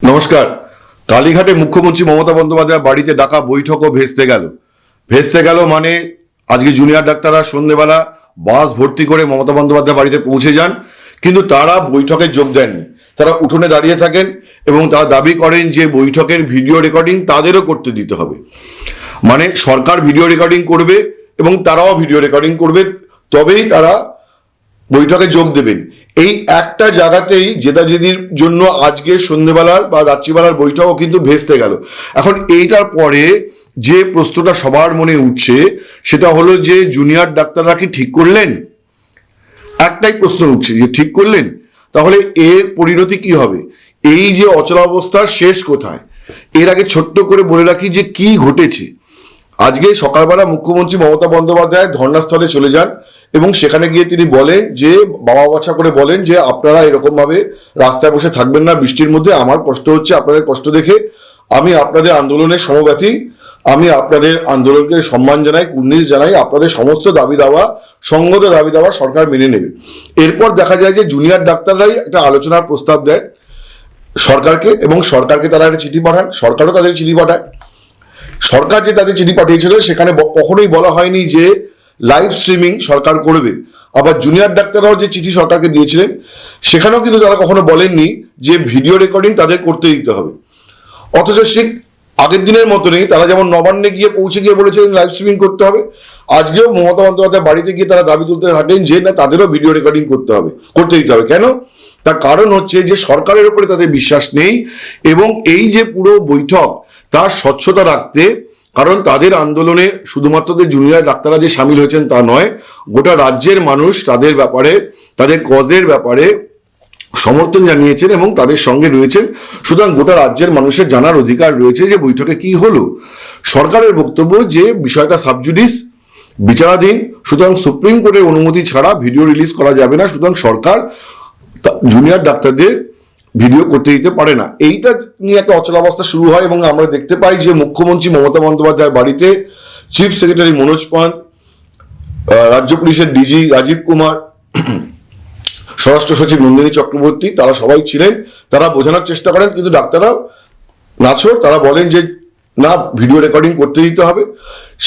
নমস্কার। কালীঘাটে মুখ্যমন্ত্রী মমতা বন্দ্যোপাধ্যায় বাড়িতে ডাকা বৈঠকও ভেস্তে গেল। ভেস্তে গেল মানে আজকে জুনিয়র ডাক্তাররা সন্ধেবেলা বাস ভর্তি করে মমতা বন্দ্যোপাধ্যায় বাড়িতে পৌঁছে যান, কিন্তু তারা বৈঠকে যোগ দেননি। তারা উঠোনে দাঁড়িয়ে থাকেন এবং তারা দাবি করেন যে বৈঠকের ভিডিও রেকর্ডিং তাদেরও করতে দিতে হবে। মানে সরকার ভিডিও রেকর্ডিং করবে এবং তারাও ভিডিও রেকর্ডিং করবে, তবেই তারা বৈঠকে যোগ দেবেন। এই একটা জায়গাতেই জেদাজেদির জন্য আজকে সন্ধ্যেবেলার বা রাত্রিবেলার বৈঠকও কিন্তু ভেস্তে গেল। এখন এইটার পরে যে প্রশ্নটা সবার মনে উঠছে, সেটা হলো যে জুনিয়র ডাক্তাররা কি ঠিক করলেন? একটাই প্রশ্ন উঠছে, যে ঠিক করলেন? তাহলে এর পরিণতি কি হবে? এই যে অচলাবস্থার শেষ কোথায়? এর আগে ছোট্ট করে বলে রাখি যে কি ঘটেছে। আজকে সকালবেলা মুখ্যমন্ত্রী মমতা বন্দ্যোপাধ্যায় ধর্নাস্থলে চলে যান এবং সেখানে গিয়ে তিনি বলেন যে, বাবা বাছা করে বলেন যে, আপনারা এরকম ভাবে রাস্তায় বসে থাকবেন না, বৃষ্টির মধ্যে আমার কষ্ট হচ্ছে, আপনাদের কষ্ট দেখে আমি আপনাদের আন্দোলনের সমব্যথী। আমি আপনাদের আন্দোলনকে সম্মান জানাই, কুর্নিশ জানাই, আপনাদের সমস্ত দাবি দাওয়া, সঙ্গত দাবি দাওয়া সরকার মেনে নেবে। এরপর দেখা যায় যে, জুনিয়র ডাক্তাররাই একটা আলোচনার প্রস্তাব দেয় সরকারকে এবং সরকারকে তারা একটা চিঠি পাঠান, সরকারও তাদের চিঠি পাঠায়। সরকার যে তাদের চিঠি পাঠিয়েছিল, সেখানে কখনোই বলা হয়নি যে লাইভ স্ট্রিমিং সরকার করবে। আবার জুনিয়র ডাক্তাররাও যে চিঠি সরকারকে দিয়েছিলেন, সেখানেও কিন্তু তারা কখনো বলেননি যে ভিডিও রেকর্ডিং তাদের করতে দিতে হবে। অথচ সে আগের দিনের মতনই তারা যেমন নবান্নে গিয়ে পৌঁছে গিয়ে বলেছিলেন লাইভ স্ট্রিমিং করতে হবে, আজকেও মমতা বন্দ্যোপাধ্যায় বাড়িতে গিয়ে তারা দাবি তুলতে থাকেন যে, না, তাদেরও ভিডিও রেকর্ডিং করতে হবে, করতে দিতে হবে। কেন? তার কারণ হচ্ছে যে সরকারের উপরে তাদের বিশ্বাস নেই এবং এই যে পুরো বৈঠক, তার স্বচ্ছতা রাখতে, কারণ তাদের আন্দোলনে শুধুমাত্র যে জুনিয়র ডাক্তাররা যে সামিল হয়েছেন তা নয়, গোটা রাজ্যের মানুষ তাদের ব্যাপারে, তাদের কজের ব্যাপারে সমর্থন জানিয়েছেন এবং তাদের সঙ্গে রয়েছেন। সুতরাং গোটা রাজ্যের মানুষের জানার অধিকার রয়েছে যে বৈঠকে কি হলো। সরকারের বক্তব্য যে বিষয়টা সাবজুডিস, বিচারাধীন, সুতরাং সুপ্রিম কোর্টের অনুমতি ছাড়া ভিডিও রিলিজ করা যাবে না। সুতরাং সরকার জুনিয়র ডাক্তারদের ভিডিও করতে দিতে পারে না। এইটা নিয়ে একটা অচলাবস্থা শুরু হয় এবং আমরা দেখতে পাই যে মুখ্যমন্ত্রী মমতা বন্দ্যোপাধ্যায়ের বাড়িতে চিফ সেক্রেটারি মনোজ পান্ত রাজ্য পুলিশের ডিজি রাজীব কুমার, স্বরাষ্ট্র সচিব নন্দিনী চক্রবর্তী, তারা সবাই ছিলেন। তারা বোঝানোর চেষ্টা করেন, কিন্তু ডাক্তাররা নাছর তারা বলেন যে, না ভিডিও রেকর্ডিং করতে দিতে হবে।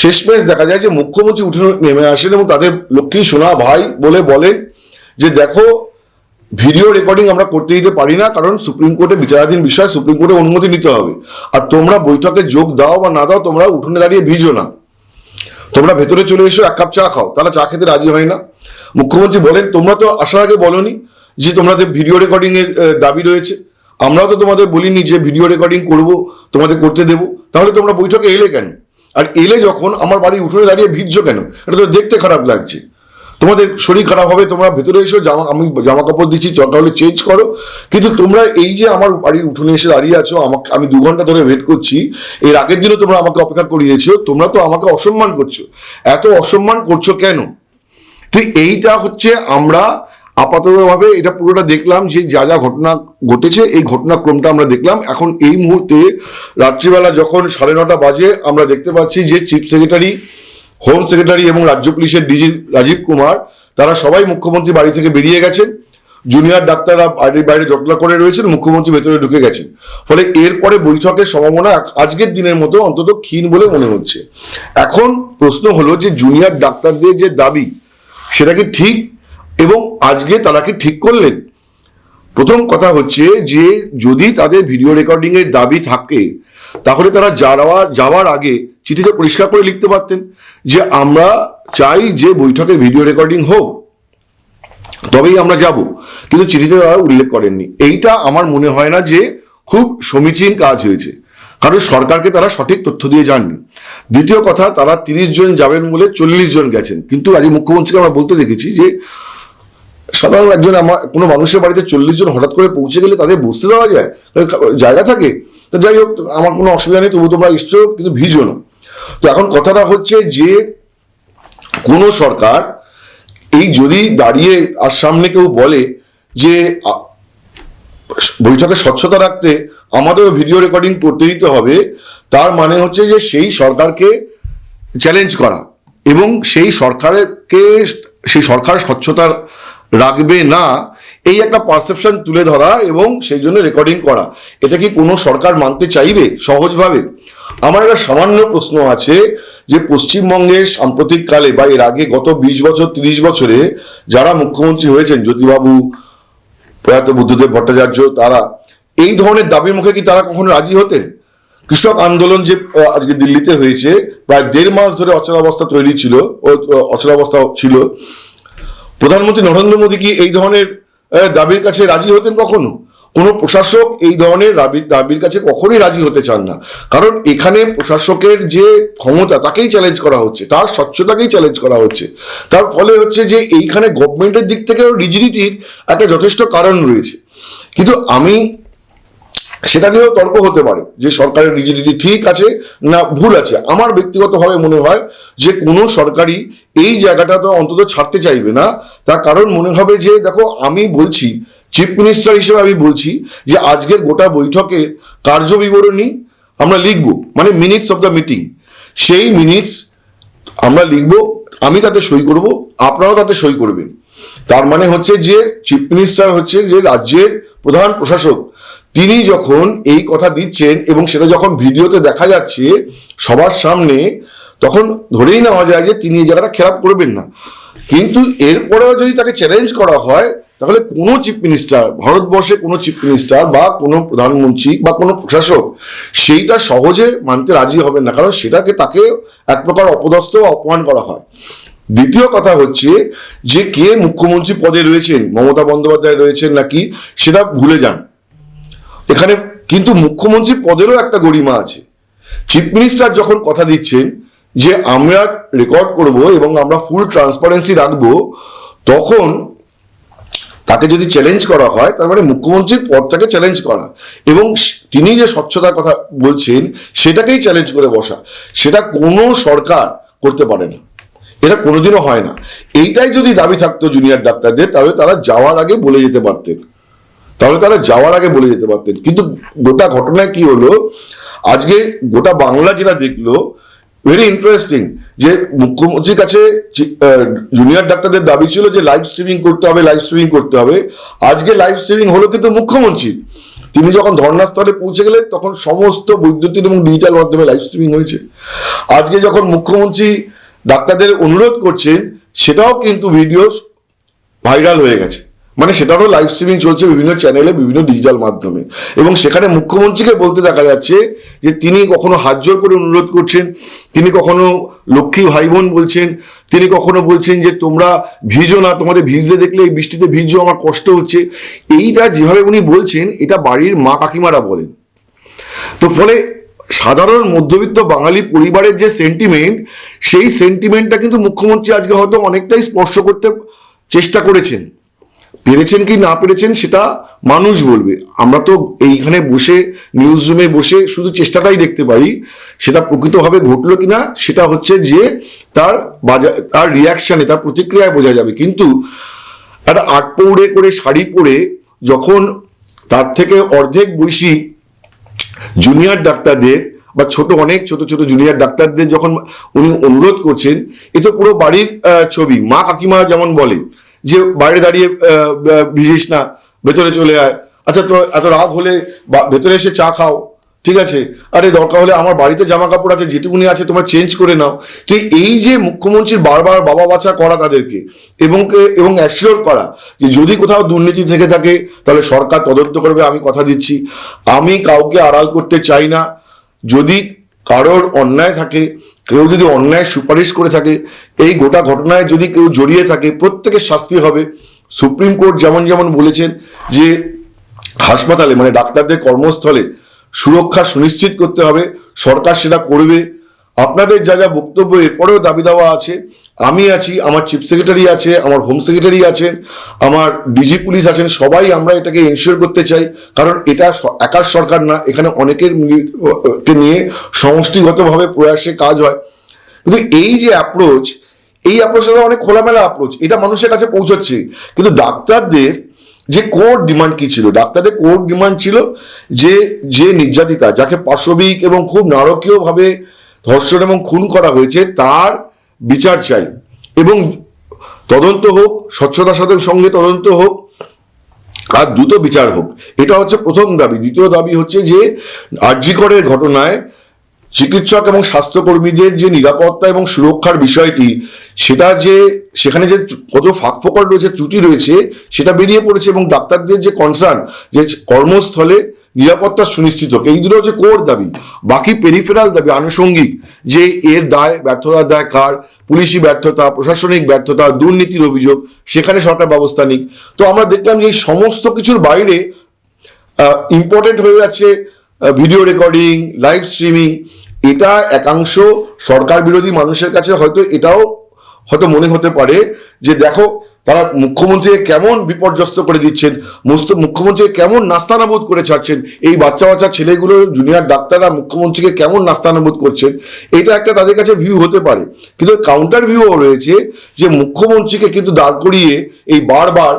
শেষমেশ দেখা যায় যে মুখ্যমন্ত্রী উঠে নেমে আসেন এবং তাদের লক্ষ্মী সোনা ভাই বলে বলেন যে, দেখো ভিডিও রেকর্ডিং আমরা করতে দিতে পারি না, কারণ সুপ্রিম কোর্টে বিচারাধীন বিষয়, সুপ্রিম কোর্টে অনুমতি নিতে হবে। আর তোমরা বৈঠকে যোগ দাও বা না দাও, তোমরা উঠোনে দাঁড়িয়ে ভিজো না। তোমরা ভেতরে চলে এসো, এক কাপ চা খাও তারা চা খেতে রাজি হয় না। মুখ্যমন্ত্রী বলেন, তোমরা তো আসার আগে বলনি যে তোমাদের ভিডিও রেকর্ডিং এর দাবি রয়েছে। আমরাও তো তোমাদের বলিনি যে ভিডিও রেকর্ডিং করব, তোমাদের করতে দেবো। তাহলে তোমরা বৈঠকে এলে কেন? আর এলে যখন আমার বাড়ি উঠোনে দাঁড়িয়ে ভিজছো কেন? এটা তো দেখতে খারাপ লাগছে। তোমাদের শরীর খারাপ হবে, তোমরা ভেতরে এসো, জামা আমি জামা কাপড় দিচ্ছি চটা হলে চেঞ্জ করো। কিন্তু তোমরা এই যে আমার বাড়ির উঠোনে এসে দাঁড়িয়ে আছো, আমাকে আমি দু ঘণ্টা ধরে ওয়েট করছি, এর আগের দিনও তোমরা আমাকে অপেক্ষা করিয়েছো, তোমরা তো আমাকে অসম্মান করছ। এত অসম্মান করছ কেন? তো এইটা হচ্ছে আমরা আপাততভাবে এটা পুরোটা দেখলাম যে যা যা ঘটনা ঘটেছে, এই ঘটনাক্রমটা আমরা দেখলাম। এখন এই মুহূর্তে রাত্রিবেলা যখন সাড়ে নটা বাজে, আমরা দেখতে পাচ্ছি যে চিফ সেক্রেটারি হোম সেক্রেটারি এবং রাজ্য পুলিশের ডিজি রাজীব কুমার, তারা সবাই মুখ্যমন্ত্রী বাড়ি থেকে বেরিয়ে গেছেন। জুনিয়র ডাক্তাররা বাড়ির বাইরে জটলা করে রয়েছেন, মুখ্যমন্ত্রী ভেতরে ঢুকে গেছেন। ফলে এরপরে বৈঠকের সম্ভাবনা আজকের দিনের মতো অন্তত ক্ষীণ বলে মনে হচ্ছে। এখন প্রশ্ন হলো যে জুনিয়র ডাক্তারদের যে দাবি, সেটা কি ঠিক? এবং আজকে তারা কি ঠিক করলেন? প্রথম কথা হচ্ছে যে যদি তাদের ভিডিও রেকর্ডিং এর দাবি থাকে, তাহলে তারা যাওয়ার যাওয়ার আগে চিঠিতে পরিষ্কার করে লিখতে পারতেন যে আমরা চাই যে বৈঠকের ভিডিও রেকর্ডিং হোক। তবেই আমরা যাব। কিন্তু চিঠিতে তারা উল্লেখ করেননি। এইটা আমার মনে হয় না যে খুব সমীচীন কাজ হয়েছে। কারণ সরকারকে তারা সঠিক তথ্য দিয়ে যাননি দ্বিতীয় কথা, তারা তিরিশ জন যাবেন বলে চল্লিশ জন গেছেন। কিন্তু আজ মুখ্যমন্ত্রীকে আমরা বলতে দেখেছি যে সাধারণ একজন আমার, কোনো মানুষের বাড়িতে চল্লিশ জন হঠাৎ করে পৌঁছে গেলে তাদের বসতে দেওয়া যায়? জায়গা থাকে। তো যাই হোক, আমার কোনো অসুবিধা নেই তবু তোমরা এসছো, কিন্তু ভিজো না। তো এখন কথাটা হচ্ছে যে কোনো সরকার এই যদি দাঁড়িয়ে আর সামনে কেউ বলে যে বৈঠকে স্বচ্ছতা রাখতে আমাদেরও ভিডিও রেকর্ডিং করতে দিতে হবে, তার মানে হচ্ছে যে সেই সরকারকে চ্যালেঞ্জ করা এবং সেই সরকারকে, সেই সরকার স্বচ্ছতা রাখবে না এই একটা পারসেপশন তুলে ধরা এবং সেই জন্য রেকর্ডিং করা। এটা কি কোনো সরকার মানতে চাইবে? সহজভাবে। আমার একটা সামান্য প্রশ্ন আছে যে পশ্চিমবঙ্গে সাম্প্রতিককালে বা এর আগে গত বিশ বছর, তিরিশ বছরে যারা মুখ্যমন্ত্রী হয়েছেন, জ্যোতিবাবু, প্রয়াত বুদ্ধদেব ভট্টাচার্য, তারা, এই ধরনের দাবির মুখে কি তারা কখনো রাজি হতেন? কৃষক আন্দোলন যে আজকে দিল্লিতে হয়েছে, প্রায় দেড় মাস ধরে অচলাবস্থা তৈরি ছিল অচলাবস্থা ছিল। প্রধানমন্ত্রী নরেন্দ্র মোদী কি এই ধরনের দাবির কাছে রাজি হতেন কখনো? কোনো প্রশাসক এই ধরনের দাবির দাবির কাছে কখনোই রাজি হতে চান না। কারণ এখানে প্রশাসকের যে ক্ষমতা, তাকেই চ্যালেঞ্জ করা হচ্ছে, তার স্বচ্ছতাকেই চ্যালেঞ্জ করা হচ্ছে। তার ফলে হচ্ছে যে এইখানে গভর্নমেন্টের দিক থেকেও রিজিডিটির একটা যথেষ্ট কারণ রয়েছে। কিন্তু আমি সেটা নিয়েও তর্ক হতে পারে যে সরকারের রিজিডিটি ঠিক আছে না ভুল আছে। আমার ব্যক্তিগতভাবে মনে হয় যে কোনো সরকারি এই জায়গাটা তো অন্তত ছাড়তে চাইবে না। তার কারণ মনে হবে যে, দেখো, আমি বলছি চিফ মিনিস্টার হিসেবে আমি বলছি যে, আজকের গোটা বৈঠকের কার্য বিবরণী আমরা লিখব মানে মিনিটস অফ দ্য মিটিং সেই মিনিটস আমরা লিখব, আমি তাতে সই করব, আপনারাও তাতে সই করবেন। তার মানে হচ্ছে যে চিফ মিনিস্টার হচ্ছে যে, রাজ্যের প্রধান প্রশাসক তিনি যখন এই কথা দিচ্ছেন এবং সেটা যখন ভিডিওতে দেখা যাচ্ছে সবার সামনে, তখন ধরেই নেওয়া যায় যে তিনি এই জায়গাটা খেলাপ করবেন না। কিন্তু এরপরেও যদি তাকে চ্যালেঞ্জ করা হয়, তাহলে কোনো চিফ মিনিস্টার ভারতবর্ষে কোনো চিফ মিনিস্টার বা কোনো প্রধানমন্ত্রী বা কোনো প্রশাসক সেইটা সহজে মানতে রাজি হবেন না। কারণ সেটাকে তাকে এক প্রকার অপদস্থ অপমান করা হয়। দ্বিতীয় কথা হচ্ছে যে কে মুখ্যমন্ত্রী পদে রয়েছেন, মমতা বন্দ্যোপাধ্যায় রয়েছেন নাকি, সেটা ভুলে যান। এখানে কিন্তু মুখ্যমন্ত্রী পদেরও একটা গরিমা আছে। চিফ মিনিস্টার যখন কথা দিচ্ছেন যে আমরা রেকর্ড করব এবং আমরা ফুল ট্রান্সপারেন্সি রাখব, তখন তাকে যদি চ্যালেঞ্জ করা হয়, তার মানে মুখ্যমন্ত্রীর পদটাকে চ্যালেঞ্জ করা এবং তিনি যে স্বচ্ছতার কথা বলছেন, সেটাকেই চ্যালেঞ্জ করে বসা। সেটা কোনো সরকার করতে পারে না। এটা কোনোদিনও হয় না। এইটাই যদি দাবি থাকতো জুনিয়র ডাক্তারদের, তাহলে তারা যাওয়ার আগে বলে যেতে পারতেন। তাহলে তারা যাওয়ার আগে বলে যেতে পারতেন। কিন্তু গোটা ঘটনায় কি হলো? আজকে গোটা বাংলা যেটা দেখল ভেরি ইন্টারেস্টিং যে মুখ্যমন্ত্রীর কাছে জুনিয়র ডাক্তারদের দাবি ছিল যে লাইভ স্ট্রিমিং করতে হবে লাইভ স্ট্রিমিং করতে হবে। আজকে লাইভ স্ট্রিমিং হলো কিন্তু মুখ্যমন্ত্রী। তিনি যখন ধর্নাস্থলে পৌঁছে গেলেন, তখন সমস্ত বৈদ্যুতিন এবং ডিজিটাল মাধ্যমে লাইভ স্ট্রিমিং হয়েছে। আজকে যখন মুখ্যমন্ত্রী ডাক্তারদের অনুরোধ করছেন, সেটাও কিন্তু ভিডিও ভাইরাল হয়ে গেছে। মানে সেটারও লাইভ স্ট্রিমিং চলছে বিভিন্ন চ্যানেলে বিভিন্ন ডিজিটাল মাধ্যমে। এবং সেখানে মুখ্যমন্ত্রীকে বলতে দেখা যাচ্ছে যে তিনি কখনো হাত জোর করে অনুরোধ করছেন, তিনি কখনো লক্ষ্মী ভাই বোন বলছেন, তিনি কখনো বলছেন যে তোমরা ভিজো না, তোমাদের ভিজতে দেখলে এই বৃষ্টিতে ভিজো, আমার কষ্ট হচ্ছে। এইটা যেভাবে উনি বলছেন, এটা বাড়ির মা কাকিমারা বলেন। তো ফলে সাধারণ মধ্যবিত্ত বাঙালি পরিবারের যে সেন্টিমেন্ট সেই সেন্টিমেন্টটা কিন্তু মুখ্যমন্ত্রী আজকে হয়তো অনেকটাই স্পর্শ করতে চেষ্টা করেছেন। পেরেছেন কি না পেরেছেন সেটা মানুষ বলবে। আমরা তো এইখানে বসে নিউজ রুমে বসে শুধু চেষ্টাটাই দেখতে পারি, সেটা প্রকৃতভাবে ঘটলো কিনা সেটা হচ্ছে যে তার বাজার তার রিয়াকশানে তার প্রতিক্রিয়ায় বোঝা যাবে। কিন্তু একটা আট পৌড়ে করে শাড়ি পরে যখন তার থেকে অর্ধেক বয়সী জুনিয়র ডাক্তারদের বা ছোট, অনেক ছোট ছোট জুনিয়র ডাক্তারদের যখন উনি অনুরোধ করছেন, এ তো পুরো বাড়ির ছবি, মা কাকিমা যেমন বলে যে বাইরে দাঁড়িয়ে ভিজিস না, ভেতরে চলে আয়। আচ্ছা তো এত রাগ হলে ভেতরে এসে চা খাও, ঠিক আছে? আরে, দরকার হলে আমার বাড়িতে জামা কাপড় আছে, যেটুকুনি আছে তোমার চেঞ্জ করে নাও। তো এই যে মুখ্যমন্ত্রীর বারবার বাবা বাছা করা তাদেরকে, এবং এবং অ্যাসিওর করা, যে যদি কোথাও দুর্নীতি থেকে থাকে, তাহলে সরকার তদন্ত করবে, আমি কথা দিচ্ছি। আমি কাউকে আড়াল করতে চাই না। যদি কারোর অন্যায় থাকে, কেউ যদি অন্যায় সুপারিশ করে থাকে, এই গোটা ঘটনায় যদি কেউ জড়িয়ে থাকে, প্রত্যেকের শাস্তি হবে। সুপ্রিম কোর্ট যেমন যেমন বলেছেন যে হাসপাতালে মানে ডাক্তারদের কর্মস্থলে সুরক্ষা সুনিশ্চিত করতে হবে, সরকার সেটা করবে। আপনাদের যা যা বক্তব্য এরপরেও দাবি দেওয়া আছে। আমি আছি, আমার চিফ সেক্রেটারি আছে, আমার হোম সেক্রেটারি আছেন, আমার ডিজি পুলিশ আছেন, সবাই আমরা এটাকে এনশিওর করতে চাই। কারণ এটা একার সরকার না, এখানে অনেকের নিয়ে সমষ্টিগতভাবে প্রয়াসে কাজ হয়। কিন্তু এই যে অ্যাপ্রোচ এই অ্যাপ্রোচটা অনেক খোলামেলা অ্যাপ্রোচ এটা মানুষের কাছে পৌঁছচ্ছে। কিন্তু ডাক্তারদের যে কোর ডিমান্ড কি ছিল? ডাক্তারদের কোর ডিমান্ড ছিল যে যে নির্যাতিতা, যাকে পাশবিক এবং খুব নারকীয়ভাবে ধর্ষণ এবং খুন করা হয়েছে, তার বিচার চাই। এবং তদন্ত হোক, স্বচ্ছতা সাথে সঙ্গে তদন্ত হোক, আর দ্রুত বিচার হোক। এটা হচ্ছে প্রথম দাবি। দ্বিতীয় দাবি হচ্ছে যে আর্যিকরের ঘটনায় চিকিৎসক এবং স্বাস্থ্যকর্মীদের যে নিরাপত্তা এবং সুরক্ষার বিষয়টি, সেটা যে, সেখানে যে কত ফাঁক ফোকর রয়েছে, ত্রুটি রয়েছে, সেটা বেরিয়ে পড়েছে এবং ডাক্তারদের যে কনসার্ন যে কর্মস্থলে নিরাপত্তা সুনিশ্চিত। এই দুটো হচ্ছে কোর দাবি। বাকি পেরিফেরাল দাবি, আনুষঙ্গিক, যে এর দায়, ব্যর্থতার দায় কার? পুলিশি ব্যর্থতা, প্রশাসনিক ব্যর্থতা, দুর্নীতির অভিযোগ, সেখানে সরকার ব্যবস্থা নিক। তো আমরা দেখলাম যে এই সমস্ত কিছুর বাইরে ইম্পর্টেন্ট হয়ে যাচ্ছে ভিডিও রেকর্ডিং লাইভ স্ট্রিমিং এটা একাংশ সরকার বিরোধী মানুষের কাছে হয়তো এটাও হয়তো মনে হতে পারে যে দেখো তারা মুখ্যমন্ত্রীকে কেমন বিপর্যস্ত করে দিচ্ছেন মুখ্যমন্ত্রীকে কেমন নাস্তানাবুদ করে ছাড়ছেন, এই বাচ্চা বাচ্চা ছেলেগুলো জুনিয়র ডাক্তাররা মুখ্যমন্ত্রীকে কেমন নাস্তানাবুদ করছেন, এটা একটা তাদের কাছে ভিউ হতে পারে। কিন্তু কাউন্টার ভিউও রয়েছে যে মুখ্যমন্ত্রীকে কিন্তু দাঁড় করিয়ে এই বারবার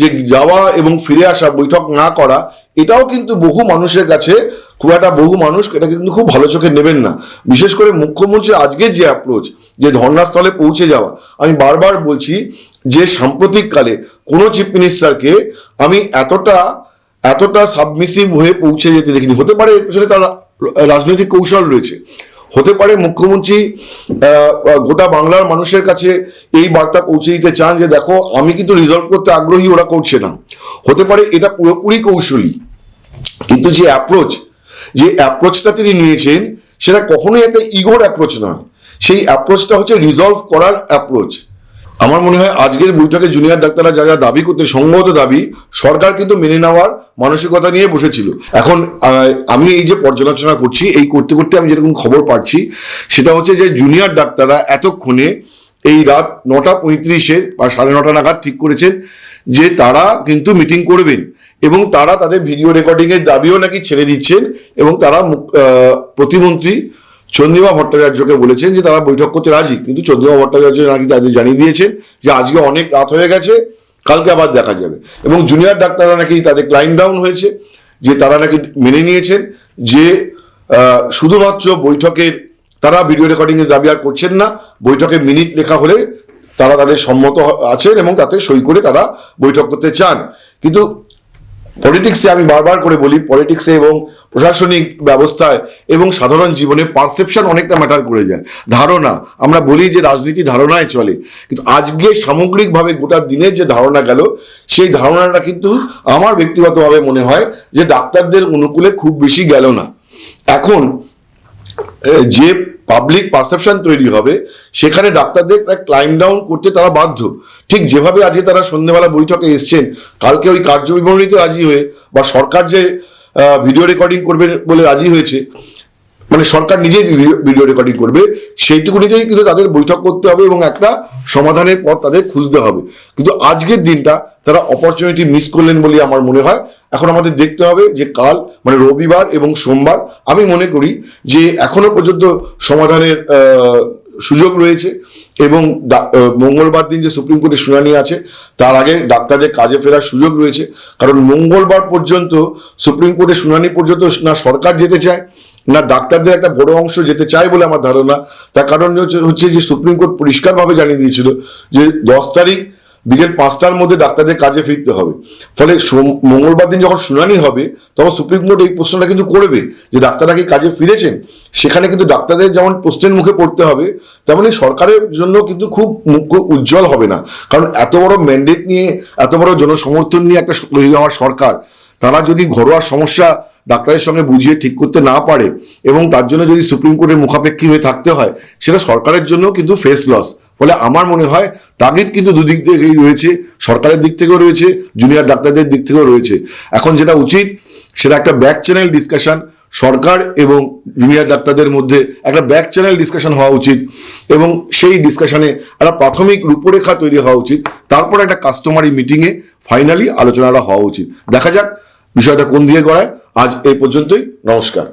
যে যাওয়া এবং ফিরে আসা বৈঠক না করা, এটাও কিন্তু বহু মানুষের কাছে খুব একটা বহু মানুষ এটা কিন্তু খুব ভালো চোখে নেবেন না। বিশেষ করে মুখ্যমন্ত্রীর আজকের যে অ্যাপ্রোচ যে ধর্নাস্থলে পৌঁছে যাওয়া, আমি বারবার বলছি যে সাম্প্রতিককালে কোনো চিফ মিনিস্টারকে আমি এতটা এতটা সাবমিসিভ হয়ে পৌঁছে যেতে দেখিনি। হতে পারে এর পেছনে তার রাজনৈতিক কৌশল রয়েছে। হতে পারে মুখ্যমন্ত্রী গোটা বাংলার মানুষের কাছে এই বার্তা পৌঁছে দিতে চান যে দেখো, আমি কিন্তু রিজলভ করতে আগ্রহী, ওরা করছে না। হতে পারে এটা পুরোপুরি কৌশলী। কিন্তু যে অ্যাপ্রোচ যে অ্যাপ্রোচটা তিনি নিয়েছেন, সেটা কখনোই একটা ইগোর অ্যাপ্রোচ নয়। সেই অ্যাপ্রোচটা হচ্ছে রিজলভ করার অ্যাপ্রোচ আমার মনে হয় আজকের বৈঠকে জুনিয়র ডাক্তাররা যা যা দাবি করতে, সংগত দাবি, সরকার কিন্তু মেনে নেওয়ার মানসিকতা নিয়ে বসেছিল। এখন আমি এই যে পর্যালোচনা করছি, এই করতে করতে আমি যেরকম খবর পাচ্ছি, সেটা হচ্ছে যে জুনিয়র ডাক্তাররা এতক্ষণে এই রাত নটা পঁয়ত্রিশের বা সাড়ে নটা নাগাদ ঠিক করেছেন যে তারা কিন্তু মিটিং করবেন। এবং তারা তাদের ভিডিও রেকর্ডিং এর দাবিও নাকি ছেড়ে দিচ্ছেন এবং তারা প্রতিমন্ত্রী চন্দ্রিমা ভট্টাচার্যকে বলেছেন যে তারা বৈঠক করতে রাজি। কিন্তু চন্দ্রিমা ভট্টাচার্য নাকি তাদের জানিয়ে দিয়েছেন যে আজকে অনেক রাত হয়ে গেছে, কালকে আবার দেখা যাবে। এবং জুনিয়র ডাক্তাররা নাকি তাদের ক্লাইম ডাউন হয়েছে, যে তারা নাকি মেনে নিয়েছেন যে শুধুমাত্র বৈঠকের তারা ভিডিও রেকর্ডিং এর দাবি আর করছেন না বৈঠকে মিনিট লেখা হলে তারা তাদের সম্মত আছেন এবং তাতে সই করে তারা বৈঠক করতে চান। কিন্তু পলিটিক্সে আমি বারবার করে বলি পলিটিক্সে এবং প্রশাসনিক ব্যবস্থায় এবং সাধারণ জীবনে পারসেপশন অনেকটা ম্যাটার করে যায়। ধারণা, আমরা বলি যে রাজনীতি ধারণায় চলে, কিন্তু আজকে সামগ্রিকভাবে গোটা দিনের যে ধারণা গেল, সেই ধারণাটা কিন্তু আমার ব্যক্তিগতভাবে মনে হয় যে ডাক্তারদের অনুকূলে খুব বেশি গেল না। এখন যে পাবলিক পারসেপশন তৈরি হবে, সেখানে ডাক্তারদের প্রায় ক্লাইম ডাউন করতে তারা বাধ্য। ঠিক যেভাবে আজকে তারা সন্ধ্যেবেলা বৈঠকে এসছেন, কালকে ওই কার্যবিবরণীতে রাজি হয়ে বা সরকার যে ভিডিও রেকর্ডিং করবে বলে রাজি হয়েছে মানে সরকার নিজেই ভিডিও রেকর্ডিং করবে সেইটুকু সেইটুকুনিতেই কিন্তু তাদের বৈঠক করতে হবে এবং একটা সমাধানের পথ তাদের খুঁজতে হবে। কিন্তু আজকের দিনটা তারা অপরচুনিটি মিস করলেন বলে আমার মনে হয়। এখন আমাদের দেখতে হবে যে কাল মানে রবিবার এবং সোমবার, আমি মনে করি যে এখনও পর্যন্ত সমাধানের সুযোগ রয়েছে এবং মঙ্গলবার দিন যে সুপ্রিম কোর্টের শুনানি আছে, তার আগে ডাক্তারদের কাজে ফেরার সুযোগ রয়েছে। কারণ মঙ্গলবার পর্যন্ত সুপ্রিম কোর্টের শুনানি পর্যন্ত না সরকার যেতে চায়, না ডাক্তারদের একটা বড় অংশ যেতে চায় বলে আমার ধারণা। তার কারণ হচ্ছে- হচ্ছে যে সুপ্রিম কোর্ট পরিষ্কারভাবে জানিয়ে দিয়েছিল যে দশ তারিখ বিকেল পাঁচটার মধ্যে ডাক্তারদের কাজে ফিরতে হবে। ফলে মঙ্গলবার দিন যখন শুনানি হবে, তখন সুপ্রিম কোর্ট এই প্রশ্নটা কিন্তু করবে যে ডাক্তাররা কি কাজে ফিরেছেন? সেখানে কিন্তু ডাক্তারদের যেমন প্রশ্নের মুখে পড়তে হবে, তেমনি সরকারের জন্য কিন্তু খুব মুখ্য উজ্জ্বল হবে না। কারণ এত বড় ম্যান্ডেট নিয়ে, এত বড় জনসমর্থন নিয়ে একটা হওয়ার সরকার। তারা যদি ঘরোয়া সমস্যা ডাক্তারের সঙ্গে বুঝিয়ে ঠিক করতে না পারে এবং তার জন্য যদি সুপ্রিম কোর্টের মুখাপেক্ষী হয়ে থাকতে হয়, সেটা সরকারের জন্য কিন্তু ফেস লস ফলে আমার মনে হয় তাগিদ কিন্তু দুদিক থেকেই রয়েছে, সরকারের দিক থেকেও রয়েছে জুনিয়র ডাক্তারদের দিক থেকেও রয়েছে। এখন যেটা উচিত, সেটা একটা ব্যাক চ্যানেল ডিসকাশন সরকার এবং জুনিয়র ডাক্তারদের মধ্যে একটা ব্যাক চ্যানেল ডিসকাশন হওয়া উচিত এবং সেই ডিসকাশনে একটা প্রাথমিক রূপরেখা তৈরি হওয়া উচিত, তারপর একটা কাস্টমারি মিটিংয়ে ফাইনালি আলোচনাটা হওয়া উচিত। দেখা যাক, বিষয়টা কোন দিকে গড়ায়। আজ এই পর্যন্তই, নমস্কার।